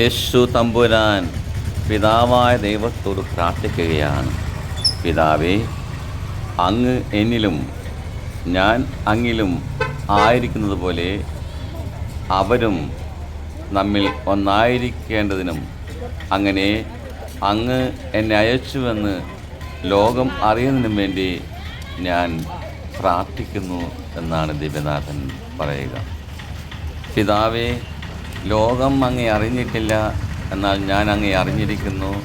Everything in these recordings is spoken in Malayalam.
യേശു തമ്പുരാൻ പിതാവായ ദൈവത്തോട് പ്രാർത്ഥിക്കുകയാണ്. പിതാവേ അങ്ങ് എന്നിലും ഞാൻ അങ്ങിലും ആയിരിക്കുന്നത് പോലെ അവരും നമ്മിൽ ഒന്നായിരിക്കേണ്ടതിനും അങ്ങനെ അങ്ങ് എന്നെ അയച്ചുവെന്ന് ലോകം അറിയുന്നതിനും വേണ്ടി ഞാൻ പ്രാർത്ഥിക്കുന്നു എന്നാണ് ദിവ്യനാഥൻ പറയുക. പിതാവേ ലോകം അങ്ങേ അറിഞ്ഞിട്ടില്ല. എന്നാൽ ഞാൻ അങ്ങേ അറിഞ്ഞിരിക്കുന്നു.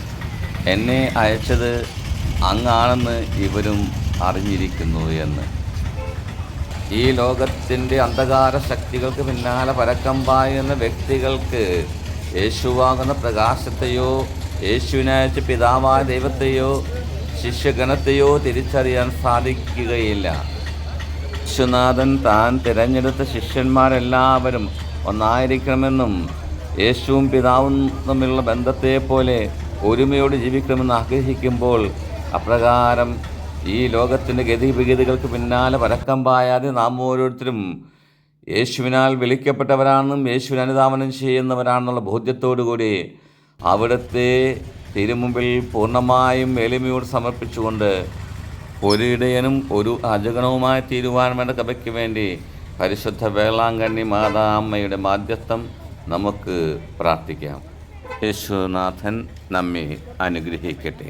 എന്നെ അയച്ചത് അങ്ങാണെന്ന് ഇവരും അറിഞ്ഞിരിക്കുന്നു എന്ന്. ഈ ലോകത്തിന്റെ അന്ധകാര ശക്തികൾക്ക് പിന്നാലെ പരക്കം പായുന്ന വ്യക്തികൾക്ക് യേശുവാകുന്ന പ്രകാശത്തെയോ യേശുവിനയച്ച പിതാവായ ദൈവത്തെയോ ശിഷ്യഗണത്തെയോ തിരിച്ചറിയാൻ സാധിക്കുകയില്ല. യേശുനാഥൻ താൻ തിരഞ്ഞെടുത്ത ശിഷ്യന്മാരെല്ലാവരും ഒന്നായിരിക്കണമെന്നും യേശുവും പിതാവും തമ്മിലുള്ള ബന്ധത്തെ പോലെ ഒരുമയോട് ജീവിക്കണമെന്ന് ആഗ്രഹിക്കുമ്പോൾ അപ്രകാരം ഈ ലോകത്തിന്റെ ഗതിവിഗതികൾക്ക് പിന്നാലെ പരക്കം പായാതെ നാം ഓരോരുത്തരും യേശുവിനാൽ വിളിക്കപ്പെട്ടവരാണെന്നും യേശുവിനെ അനുധാവനം ചെയ്യുന്നവരാണെന്നുള്ള ബോധ്യത്തോടുകൂടി അവിടുത്തെ തിരുമുമ്പിൽ പൂർണമായും എളിമയോട് സമർപ്പിച്ചുകൊണ്ട് ഒരിടയനും ഒരു അജഗണവുമായി തീരുവാൻ വേണ്ട കഥയ്ക്ക് വേണ്ടി പരിശുദ്ധ വേളാങ്കണ്ണി മാതാമ്മയുടെ മാധ്യസ്ഥം നമുക്ക് പ്രാർത്ഥിക്കാം. യേശുനാഥൻ നമ്മെ അനുഗ്രഹിക്കട്ടെ.